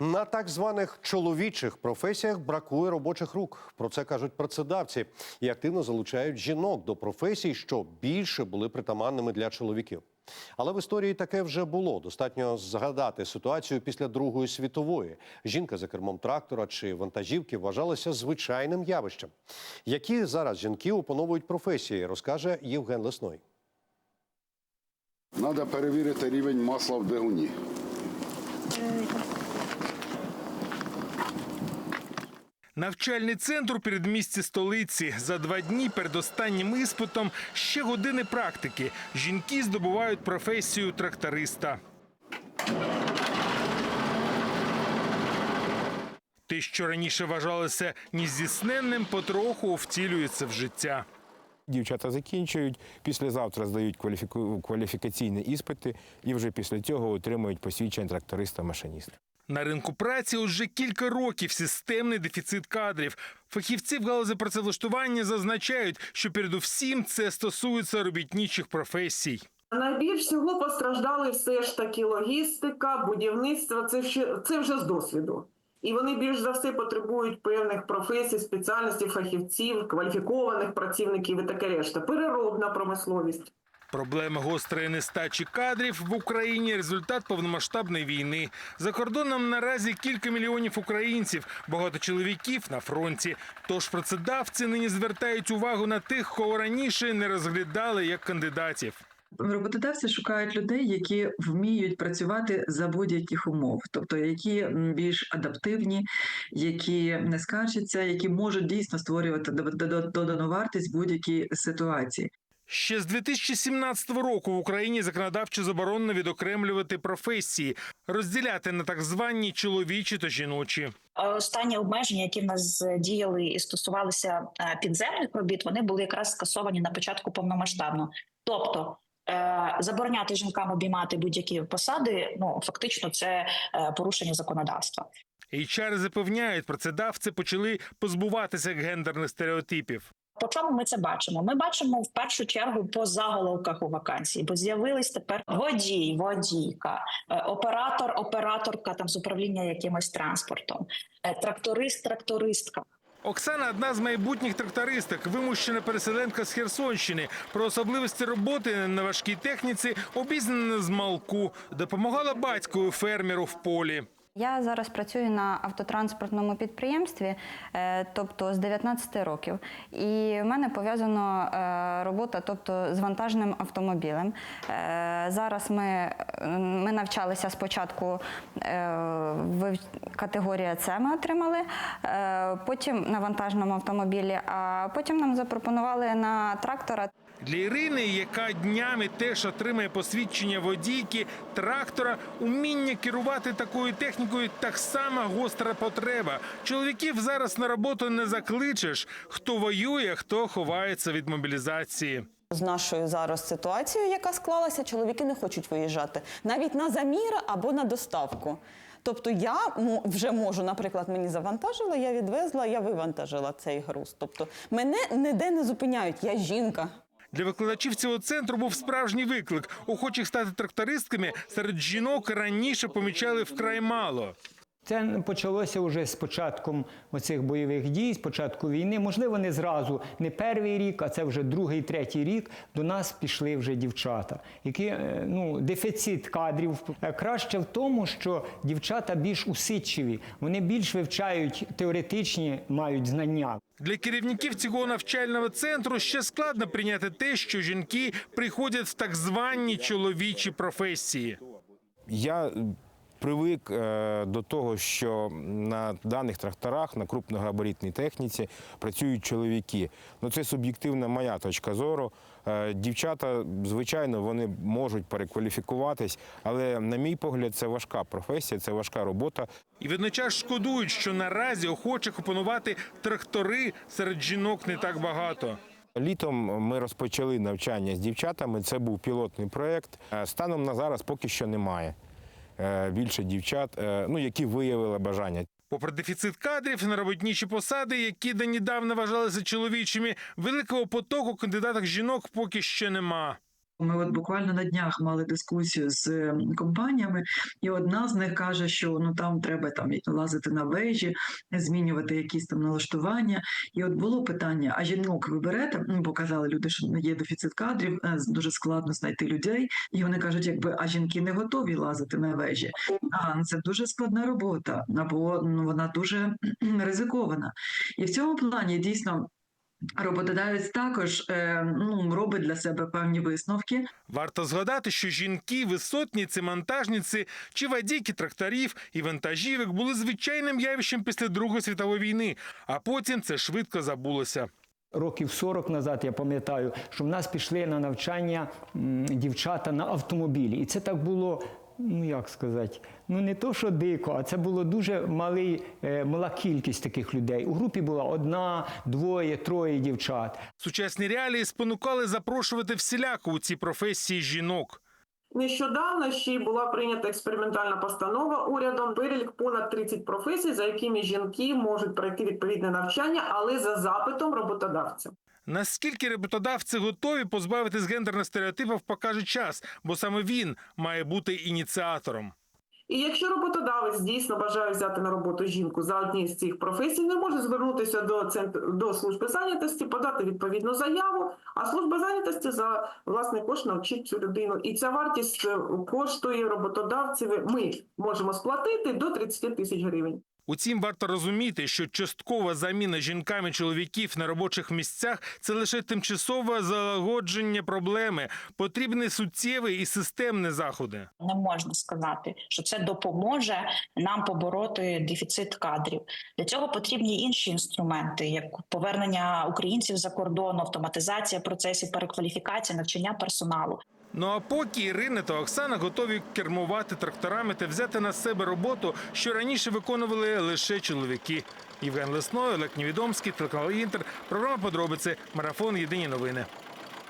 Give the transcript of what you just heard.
На так званих чоловічих професіях бракує робочих рук. Про це кажуть працедавці і активно залучають жінок до професій, що більше були притаманними для чоловіків. Але в історії таке вже було. Достатньо згадати ситуацію після Другої світової. Жінка за кермом трактора чи вантажівки вважалася звичайним явищем. Які зараз жінки опановують професії, розкаже Євген Лесной. Треба перевірити рівень масла в двигуні. Навчальний центр у передмісті столиці. За два дні перед останнім іспитом ще години практики. Жінки здобувають професію тракториста. Те, що раніше вважалося нездійсненним, потроху втілюється в життя. Дівчата закінчують, післязавтра здають кваліфіку- кваліфікаційні іспити і вже після цього отримують посвідчення тракториста-машиніста. На ринку праці уже кілька років системний дефіцит кадрів. Фахівці в галузі працевлаштування зазначають, що передусім це стосується робітничих професій. Найбільш всього постраждали все ж таки логістика, будівництво. Це ще це вже з досвіду. І вони більш за все потребують певних професій, спеціальностей, фахівців, кваліфікованих працівників і таке решта. Переробна промисловість. Проблема гострої нестачі кадрів в Україні результат повномасштабної війни. За кордоном наразі кілька мільйонів українців, багато чоловіків на фронті. Тож працедавці нині звертають увагу на тих, кого раніше не розглядали як кандидатів. Роботодавці шукають людей, які вміють працювати за будь-яких умов, тобто які більш адаптивні, які не скаржаться, які можуть дійсно створювати дод- дод- додану вартість будь-якій ситуації. Ще з 2017 року в Україні законодавчо заборонено відокремлювати професії, розділяти на так звані чоловічі та жіночі. Останні обмеження, які в нас діяли і стосувалися е, підземних робіт, вони були якраз скасовані на початку повномасштабно. Тобто е, забороняти жінкам обіймати будь-які посади, ну фактично, це е, порушення законодавства. HR запевняють, працедавці почали позбуватися гендерних стереотипів. По чому ми це бачимо? Ми бачимо в першу чергу по заголовках у вакансії, бо з'явились тепер водій, водійка, е, оператор, операторка там з управління якимось транспортом, е, тракторист, трактористка. Оксана одна з майбутніх трактористок, вимушена переселенка з Херсонщини. Про особливості роботи на важкій техніці обізнана з малку, допомагала батькові фермеру в полі. Я зараз працюю на автотранспортному підприємстві, е, тобто з 19 років. І в мене пов'язано е, робота тобто, з вантажним автомобілем. Е, Зараз ми, ми навчалися спочатку в категорія С ми отримали, потім на вантажному автомобілі, а потім нам запропонували на трактора. Для Ірини, яка днями теж отримає посвідчення водійки трактора, уміння керувати такою технікою так само гостра потреба. Чоловіків зараз на роботу не закличеш. Хто воює, хто ховається від мобілізації. З нашою зараз ситуацією, яка склалася, чоловіки не хочуть виїжджати навіть на замір або на доставку. Тобто я вже можу, наприклад, мені завантажили, я відвезла, я вивантажила цей груз. Тобто мене ніде не зупиняють, я жінка. Для викладачів цього центру був справжній виклик. Охочих стати трактористками серед жінок раніше помічали вкрай мало. Це почалося вже з початком оцих бойових дій, з початку війни. Можливо, не зразу, не перший рік, а це вже другий, третій рік. До нас пішли вже дівчата, які е, ну дефіцит кадрів Е, краще в тому, що дівчата більш усидчиві, вони більш вивчають теоретичні, мають знання. Для керівників цього навчального центру ще складно прийняти те, що жінки приходять в так звані чоловічі професії. Я привик е, до того, що на даних тракторах, на крупногабаритній техніці працюють чоловіки. Ну, це суб'єктивна моя точка зору. Е, Дівчата, звичайно, вони можуть перекваліфікуватись, але, на мій погляд, це важка професія, це важка робота. І водночас шкодують, що наразі охочих опанувати трактори серед жінок не так багато. Літом ми розпочали навчання з дівчатами. Це був пілотний проєкт. Е, Станом на зараз поки що немає більше дівчат, е, ну, які виявили бажання. Попри дефіцит кадрів на роботніші посади, які донедавна вважалися чоловічими, великого потоку кандидаток жінок поки ще нема. Ми от буквально на днях мали дискусію з компаніями, і одна з них каже, що ну там треба там лазити на вежі, змінювати якісь там налаштування. І от було питання: а жінок ви берете? Ну, показали люди, що є дефіцит кадрів, е, дуже складно знайти людей. І вони кажуть, якби а жінки не готові лазити на вежі. А ну, це дуже складна робота, або ну вона дуже ризикована. І в цьому плані дійсно. Роботодавець також е, ну, робить для себе певні висновки, Варто згадати, що жінки, висотниці, монтажниці чи водійки тракторів і вантажівок були звичайним явищем після Другої світової війни, а потім це швидко забулося. Років 40 назад я пам'ятаю, що в нас пішли на навчання м, дівчата на автомобілі. І це так було, ну як сказати, ну не то, що дико, а це було дуже малий, е, мала кількість таких людей. У групі була одна, двоє, троє дівчат. Сучасні реалії спонукали запрошувати всіляко у ці професії жінок. Нещодавно ще була прийнята експериментальна постанова урядом перелік понад 30 професій, за якими жінки можуть пройти відповідне навчання, але за запитом роботодавця. Наскільки роботодавці готові позбавитись гендерних стереотипів, покаже час, бо саме він має бути ініціатором. І якщо роботодавець дійсно бажає взяти на роботу жінку за однією з цих професій, не може звернутися до центру до служби зайнятості, подати відповідну заяву. А служба зайнятості за власний кошт навчить цю людину. І ця вартість е, коштує роботодавцеві. Ми можемо сплатити до 30 тисяч гривень. Утім, варто розуміти, що часткова заміна жінками чоловіків на робочих місцях це лише тимчасове залагодження проблеми. Потрібні суттєві і системні заходи. Не можна сказати, що це допоможе нам побороти дефіцит кадрів. Для цього потрібні інші інструменти, як повернення українців за кордон, автоматизація процесів перекваліфікації, навчання персоналу. Ну а поки Ірина та Оксана готові кермувати тракторами та взяти на себе роботу, що раніше виконували лише чоловіки. Євген Лесной, Олег Невідомський, телеканал Інтер, програма подробиці, марафон Єдині новини.